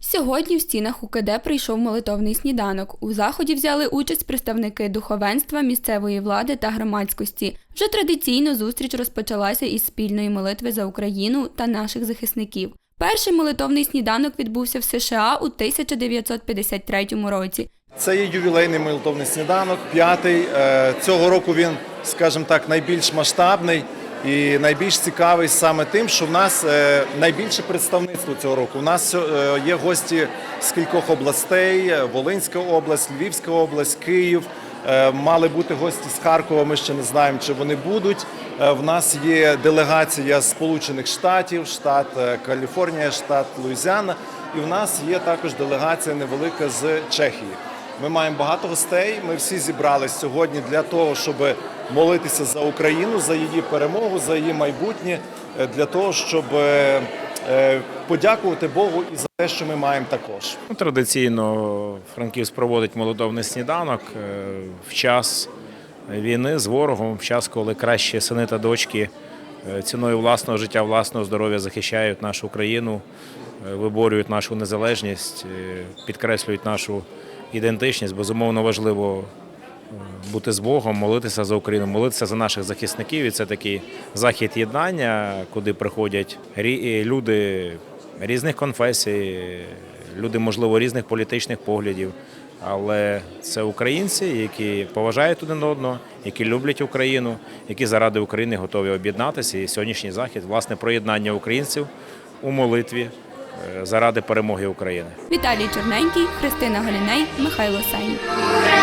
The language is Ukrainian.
Сьогодні в стінах УКД прийшов молитовний сніданок. У заході взяли участь представники духовенства, місцевої влади та громадськості. Вже традиційно зустріч розпочалася із спільної молитви за Україну та наших захисників. Перший молитовний сніданок відбувся в США у 1953 році. Це є ювілейний молитовний сніданок, п'ятий. Е, Цього року він, скажімо так, найбільш масштабний і найбільш цікавий саме тим, що в нас е, найбільше представництво цього року. У нас е, є гості з кількох областей: е, Волинська область, Львівська область, Київ. Мали бути гості з Харкова. Ми ще не знаємо, чи вони будуть. В нас є делегація з Сполучених Штатів, штат Каліфорнія, штат Луїзіана. І в нас є також делегація невелика з Чехії. Ми маємо багато гостей. Ми всі зібрались сьогодні для того, щоб молитися за Україну, за її перемогу, за її майбутнє, е, для того, щоб е, подякувати Богу і за те, що ми маємо також. Ну, Традиційно Франківськ проводить молодовний сніданок е, в час війни з ворогом, в час, коли кращі сини та дочки ціною власного життя, власного здоров'я захищають нашу країну, е, виборюють нашу незалежність, е, підкреслюють нашу ідентичність. Безумовно важливо е, бути з Богом, молитися за Україну, молитися за наших захисників. І це такий захід єднання, куди приходять люди різних конфесій, люди, можливо, різних політичних поглядів. Але це українці, які поважають один одного, які люблять Україну, які заради України готові об'єднатися. І сьогоднішній захід, власне, проєднання українців у молитві е, заради перемоги України. Віталій Чорненький, Христина Галіней, Михайло. Україна.